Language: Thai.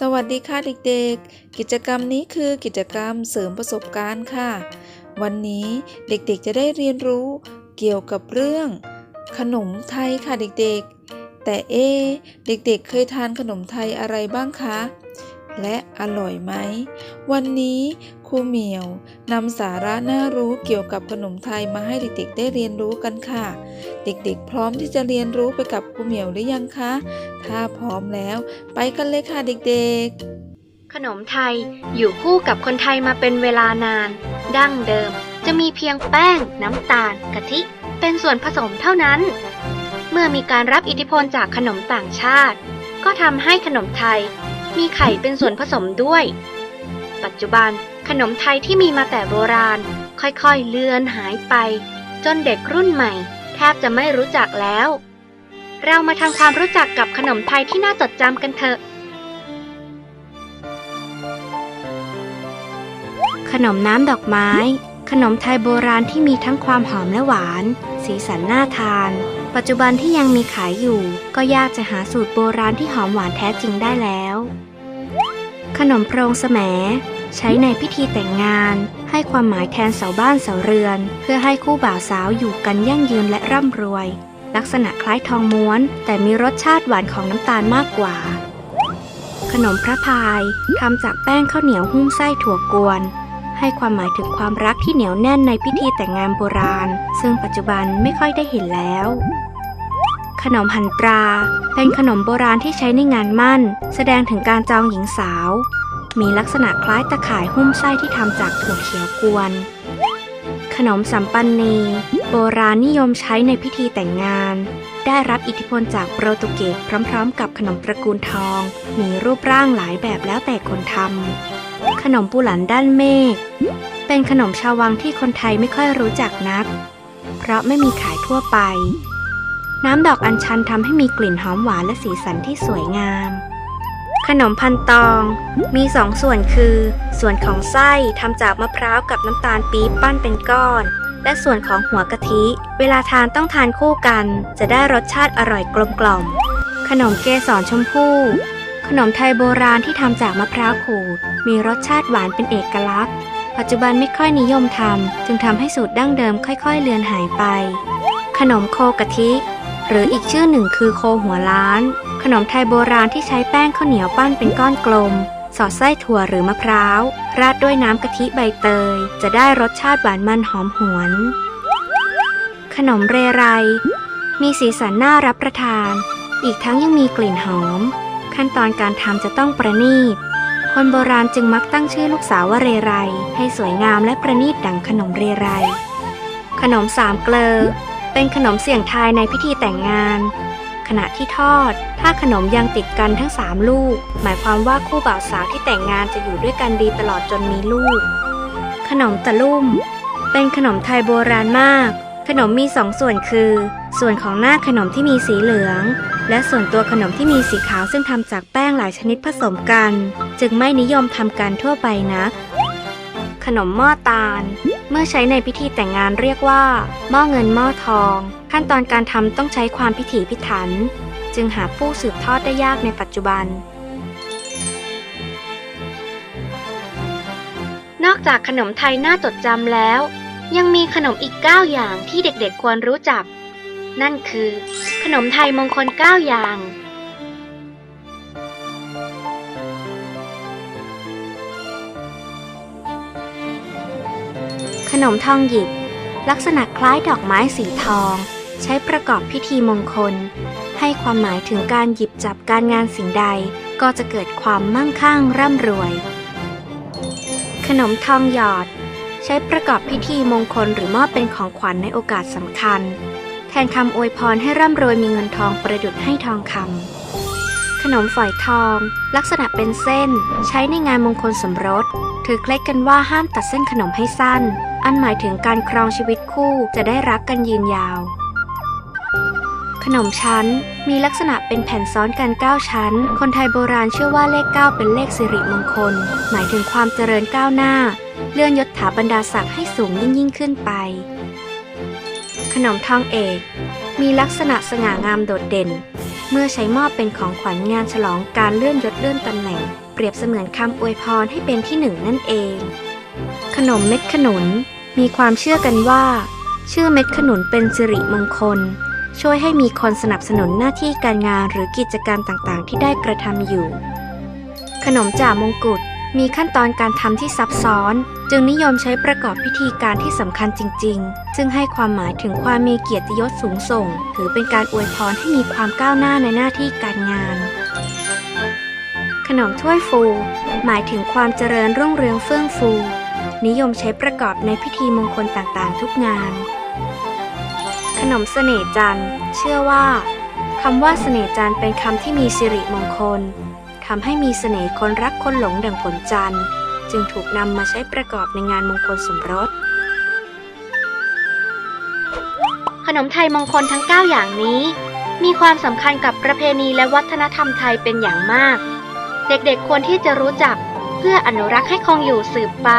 สวัสดีค่ะเด็กๆ กิจกรรมนี้คือกิจกรรมเสริมประสบการณ์ค่ะ วันนี้เด็กๆจะได้เรียนรู้เกี่ยวกับเรื่อง ขนมไทยค่ะเด็กๆ แต่เอเด็กๆ เคยทานขนมไทยอะไรบ้างคะ และอร่อยไหม วันนี้ครูเหมียวนำสาระน่ารู้เกี่ยวกับขนมไทยมาให้เด็กๆ ได้เรียนรู้กันค่ะ เด็กๆ พร้อมที่จะเรียนรู้ไปกับครูเหมียวหรือยังคะ ถ้าพร้อมแล้ว ไปกันเลยค่ะเด็กๆ ขนมไทยอยู่คู่กับคนไทยมาเป็นเวลานาน ดั้งเดิมจะมีเพียงแป้ง น้ำตาล กะทิ เป็นส่วนผสมเท่านั้น เมื่อมีการรับอิทธิพลจากขนมต่างชาติ ก็ทำให้ขนมไทย มีไข่เป็นส่วนผสมด้วย ปัจจุบันขนมไทยที่มีมาแต่โบราณ ค่อยๆเลือนหายไป จนเด็กรุ่นใหม่ แทบจะไม่รู้จักแล้ว เรามาทำความรู้จักกับขนมไทยที่น่าจดจำกันเถอะ ขนมน้ำดอกไม้ ขนมไทยโบราณที่มีทั้งความหอมและหวาน สีสันน่าทาน ปัจจุบันที่ยังมีขายอยู่ ก็ยากจะหาสูตรโบราณที่หอมหวานแท้จริงได้แล้ว ขนมโปรงแสมใช้ในพิธีแต่งงาน ให้ความหมายแทนเสาบ้านเสาเรือน เพื่อให้คู่บ่าวสาวอยู่กันยั่งยืนและร่ำรวย ลักษณะคล้ายทองม้วน แต่มีรสชาติหวานของน้ำตาลมากกว่า ขนมพระพายทำจากแป้งข้าวเหนียวหุ้มไส้ถั่วกวน ให้ความหมายถึงความรักที่เหนียวแน่นในพิธีแต่งงานโบราณ ซึ่งปัจจุบันไม่ค่อยได้เห็นแล้ว ขนมหันปลาเป็นขนมโบราณที่ใช้ในงานมั่น แสดงถึงการจองหญิงสาว มีลักษณะคล้ายตะข่ายหุ้มไส้ที่ทำจากถั่วเขียวกวน ขนมสัมปันนี โบราณนิยมใช้ในพิธีแต่งงาน ได้รับอิทธิพลจากโปรตุเกสพร้อม ๆ กับขนมตระกูลทอง มีรูปร่างหลายแบบแล้วแต่คนทำ ขนมปูหลันด้านเมฆเป็นขนมชาววังที่คนไทยไม่ค่อยรู้จักนัก เพราะไม่มีขายทั่วไป น้ำดอกอัญชันทำให้มีกลิ่นหอมหวานและสีสันที่สวยงาม ขนมพันตองมีสองส่วนคือ ส่วนของไส้ทำจากมะพร้าวกับน้ำตาลปี๊บปั้นเป็นก้อน และส่วนของหัวกะทิ เวลาทานต้องทานคู่กัน จะได้รสชาติอร่อยกลมกล่อม ขนมเกสรชมพู่ขนมไทยโบราณที่ทำจากมะพร้าวขูด มีรสชาติหวานเป็นเอกลักษณ์ ปัจจุบันไม่ค่อยนิยมทำจึงทำให้สูตรดั้งเดิมค่อย ๆ เลือนหายไป ขนมโคกะทิ หรืออีกชื่อหนึ่งคือโคหัวล้าน ขนมไทยโบราณที่ใช้แป้งข้าวเหนียวปั้นเป็นก้อนกลม สอดไส้ถั่วหรือมะพร้าว ราดด้วยน้ำกะทิใบเตย จะได้รสชาติหวานมันหอมหวน ขนมเรไร มีสีสันน่ารับประทาน อีกทั้งยังมีกลิ่นหอม ขั้นตอนการทำจะต้องประณีต คนโบราณจึงมักตั้งชื่อลูกสาวว่าเรไรให้สวยงามและประณีตดังขนมเรไร ขนมสามเกลอ เป็นขนมเสี่ยงทายในพิธีแต่งงาน ขณะที่ทอด ถ้าขนมยังติดกันทั้งสามลูก หมายความว่าคู่บ่าวสาวที่แต่งงานจะอยู่ด้วยกันดีตลอดจนมีลูก ขนมตะลุ่ม เป็นขนมไทยโบราณมาก ขนมมีสองส่วนคือ ส่วนของหน้าขนมที่มีสีเหลือง และส่วนตัวขนมที่มีสีขาวซึ่งทำจากแป้งหลายชนิดผสมกัน จึงไม่นิยมทำกันทั่วไปนัก ขนมหม้อตาล เมื่อใช้ในพิธีแต่งงานเรียกว่าหม้อเงินหม้อทอง ขั้นตอนการทำต้องใช้ความพิถีพิถัน จึงหาผู้สืบทอดได้ยากในปัจจุบัน นอกจากขนมไทยน่าจดจำแล้ว ยังมีขนมอีก 9 อย่างที่เด็กๆควรรู้จัก นั่นคือ ขนมไทยมงคล 9 อย่าง ขนมทองหยิบ ลักษณะคล้ายดอกไม้สีทอง ใช้ประกอบพิธีมงคล ให้ความหมายถึงการหยิบจับการงานสิ่งใดก็จะเกิดความมั่งคั่งร่ำรวย ขนมทองหยอด ใช้ประกอบพิธีมงคลหรือมอบเป็นของขวัญในโอกาสสำคัญ แทนคำอวยพรให้ร่ำรวยมีเงินทองประดุดให้ทองคำขนมฝอยทอง ลักษณะเป็นเส้น ใช้ในงานมงคลสมรส ถือเคล็ดกันว่าห้ามตัดเส้นขนมให้สั้น อันหมายถึงการครองชีวิตคู่จะได้รักกันยืนยาว ขนมชั้น มีลักษณะเป็นแผ่นซ้อนกัน 9 ชั้น คนไทยโบราณเชื่อว่าเลข 9 เป็นเลขสิริมงคล หมายถึงความเจริญก้าวหน้า เลื่อนยศถาบรรดาศักดิ์ให้สูงยิ่งยิ่งขึ้นไป ขนมทองเอก มีลักษณะสง่างามโดดเด่น เมื่อใช้มอบเป็นของขวัญงานฉลองการเลื่อนยศเลื่อนตำแหน่ง เปรียบเสมือนคำอวยพรให้เป็นที่หนึ่งนั่นเอง ขนมเม็ดขนุน มีความเชื่อกันว่า ชื่อเม็ดขนุนเป็นสิริมงคล ช่วยให้มีคนสนับสนุนหน้าที่การงานหรือกิจการต่างๆ ที่ได้กระทำอยู่ ขนมจ่ามงกุฎ มีขั้นตอนการทำที่ซับซ้อน จึงนิยมใช้ประกอบพิธีการที่สำคัญจริง ๆ ซึ่งให้ความหมายถึงความมีเกียรติยศสูงส่ง ถือเป็นการอวยพรให้มีความก้าวหน้าในหน้าที่การงาน ขนมถ้วยฟู หมายถึงความเจริญรุ่งเรืองเฟื่องฟู นิยมใช้ประกอบในพิธีมงคลต่างๆ ทุกงาน ขนมเสน่จันทร์เชื่อว่าคำว่าเสน่จันทร์เป็นคำที่มีสิริมงคล ทำให้มีเสน่ห์คนรักคนหลงดังผลจันทร์ จึงถูกนำมาใช้ประกอบในงานมงคลสมรส ขนมไทยมงคลทั้ง 9 อย่างนี้ มีความสำคัญกับประเพณีและวัฒนธรรมไทยเป็นอย่างมาก เด็กๆควรที่จะรู้จักเพื่ออนุรักษ์ให้คงอยู่สืบไป